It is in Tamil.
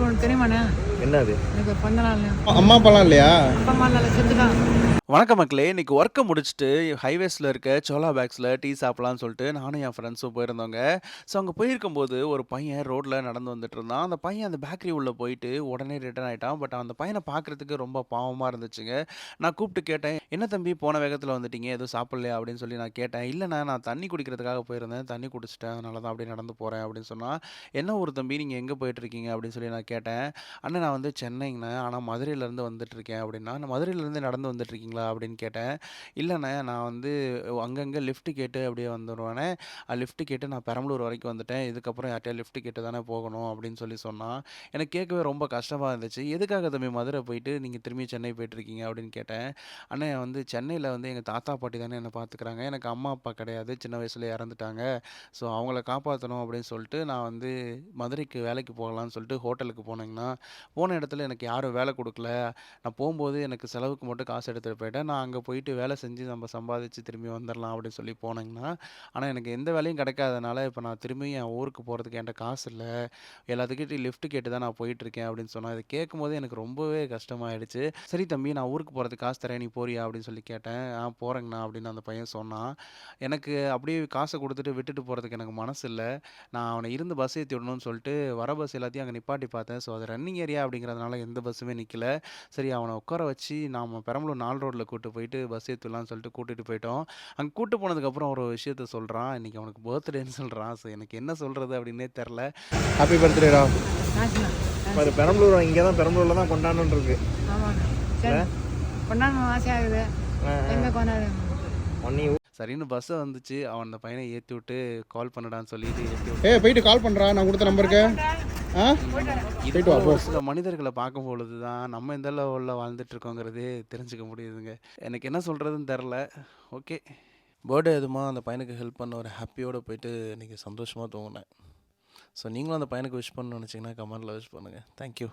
ஒன்று தெரியுமாண்ணே என்னது? எனக்கு பிறந்த நாள் அம்மா அப்பாலாம் இல்லையா? அப்பா அம்மா நல்லா செஞ்சுதான் வணக்கம் மக்களே. இன்னைக்கு ஒர்க்கை முடிச்சுட்டு ஹைவேஸில் இருக்க சோலா பேக்ஸில் டீ சாப்பிட்லான்னு சொல்லிட்டு நானும் என் ஃப்ரெண்ட்ஸும் போயிருந்தோங்க. ஸோ அங்கே போயிருக்கும்போது ஒரு பையன் ரோட்டில் நடந்து வந்துட்டு இருந்தான். அந்த பையன் அந்த பேக்கரி உள்ளே போயிட்டு உடனே ரிட்டர்ன் ஆகிட்டான் பட் அந்த பையனை பார்க்குறதுக்கு ரொம்ப பாவமாக இருந்துச்சுங்க. நான் கூப்பிட்டு கேட்டேன் என்ன தம்பி போன வேகத்தில் வந்துட்டீங்க? எதுவும் சாப்பிட்லையா? அப்படின்னு சொல்லி நான் கேட்டேன். இல்லைண்ணா நான் தண்ணி குடிக்கிறதுக்காக போயிருந்தேன். தண்ணி குடிச்சிட்டேன். அதனால தான் அப்படியே நடந்து போகிறேன் அப்படின்னு சொன்னால் என்ன ஒரு தம்பி? நீங்கள் எங்கே போயிட்டுருக்கீங்க அப்படின்னு சொல்லி நான் கேட்டேன். அண்ணன் நான் வந்து சென்னைங்கண்ணே. ஆனால் மதுரையிலேருந்து வந்துட்டுருக்கேன் அப்படின்னா நான் மதுரையிலேருந்து நடந்து வந்துட்டுருக்கீங்க இருக்கீங்களா அப்படின்னு கேட்டேன். இல்லைண்ணே நான் வந்து அங்கங்கே லிஃப்ட்டு கேட்டு அப்படியே வந்துடுவேனே லிஃப்ட்டு கேட்டு நான் பெரம்பலூர் வரைக்கும் வந்துட்டேன். இதுக்கப்புறம் யார்ட்டையா லிஃப்ட் கேட்டு தானே போகணும் அப்படின்னு சொல்லி சொன்னான். எனக்கு கேட்கவே ரொம்ப கஷ்டமாக இருந்துச்சு. எதுக்காக தம்பி மதுரை போயிட்டு நீங்கள் திரும்பி சென்னை போயிட்டுருக்கீங்க அப்படின்னு கேட்டேன். அண்ணன் வந்து சென்னையில் வந்து எங்கள் தாத்தா பாட்டி தானே என்னை பார்த்துக்கிறாங்க எனக்கு அம்மா அப்பா கிடையாது. சின்ன வயசில் இறந்துட்டாங்க. ஸோ அவங்கள காப்பாற்றணும் அப்படின்னு சொல்லிட்டு நான் வந்து மதுரைக்கு வேலைக்கு போகலான்னு சொல்லிட்டு ஹோட்டலுக்கு போனேங்கன்னா போன இடத்துல எனக்கு யாரும் வேலை கொடுக்கல. நான் போகும்போது எனக்கு செலவுக்கு மட்டும் காசு எடுத்துகிட்டு போயிட்டேன். நான் அங்கே போயிட்டு வேலை செஞ்சு நம்ம சம்பாதிச்சு திரும்பி வந்துடலாம் அப்படின்னு சொல்லி போனேங்கன்னா ஆனால் எனக்கு எந்த வேலையும் கிடைக்காதனால இப்போ நான் திரும்பி என் ஊருக்கு போகிறதுக்கு என்கிட்ட காசு இல்லை. எல்லாத்துக்கிட்டையும் லிஃப்ட் கேட்டு தான் நான் போயிட்டுருக்கேன் அப்படின்னு சொன்னான் இதை கேட்கும்போது எனக்கு ரொம்பவே கஷ்டமாயிடுச்சு. சரி தம்பி நான் ஊருக்கு போகிறதுக்கு காசு தரேன் நீ போறியா அப்படின்னு சொல்லி கேட்டேன். ஆ போகிறேங்கண்ணா அப்படின்னு அந்த பையன் சொன்னான். எனக்கு அப்படியே காசை கொடுத்துட்டு விட்டுட்டு போகிறதுக்கு எனக்கு மனசு இல்லை. நான் அவனை இருந்து பஸ் ஏற்றி விடணும்னு சொல்லிட்டு வர பஸ் எல்லாத்தையும் அங்கே நிப்பாட்டி பார்த்தேன். ஸோ அது ரன்னிங் ஏரியா அப்படிங்கிறதுனால எந்த பஸ்ஸுமே நிற்கல சரி அவனை உட்கார வச்சு நாம் பெரம்பலூர் நால் ரோட்டில் கூட்டு போயிட்டு பஸ் ஏற்றலாம்னு சொல்லிட்டு கூட்டிகிட்டு போயிட்டோம். அங்கே கூட்டு போனதுக்கப்புறம் ஒரு விஷயத்த சொல்கிறான் இன்றைக்கி அவனுக்கு பர்த்டேன்னு சொல்கிறான் ஸோ எனக்கு என்ன சொல்கிறது அப்படின்னே தெரில ஹாப்பி பர்த்டேடா அது பெரம்பலூர் இங்கே தான் பெரம்பலூரில் தான் கொண்டாடணுன்னு இருக்கு. கொண்டாடணும் ஆசையாகுது ஒன்னி சரின்னு பஸ்ஸை வந்துச்சு. அவன் அந்த பையனை ஏற்றி விட்டு கால் பண்ணடான்னு சொல்லிட்டு ஏய் போயிட்டு கால் பண்ணுறா நான் கொடுத்த நம்பருக்கு போயிட்டு வா, சில மனிதர்களை பார்க்கும் பொழுது தான் நம்ம எந்த லெவலில் வாழ்ந்துட்டு இருக்கோங்கிறதே தெரிஞ்சுக்க முடியுதுங்க. எனக்கு என்ன சொல்கிறதுன்னு தெரில ஓகே பர்த்டே எதுமா? அந்த பையனுக்கு ஹெல்ப் பண்ண ஒரு ஹாப்பியோடு போயிட்டு இன்றைக்கி சந்தோஷமாக தூங்கினேன். ஸோ நீங்களும் அந்த பையனுக்கு விஷ் பண்ணணும்னு நினச்சிங்கன்னா கமெண்டில் விஷ் பண்ணுங்கள் தேங்க்யூ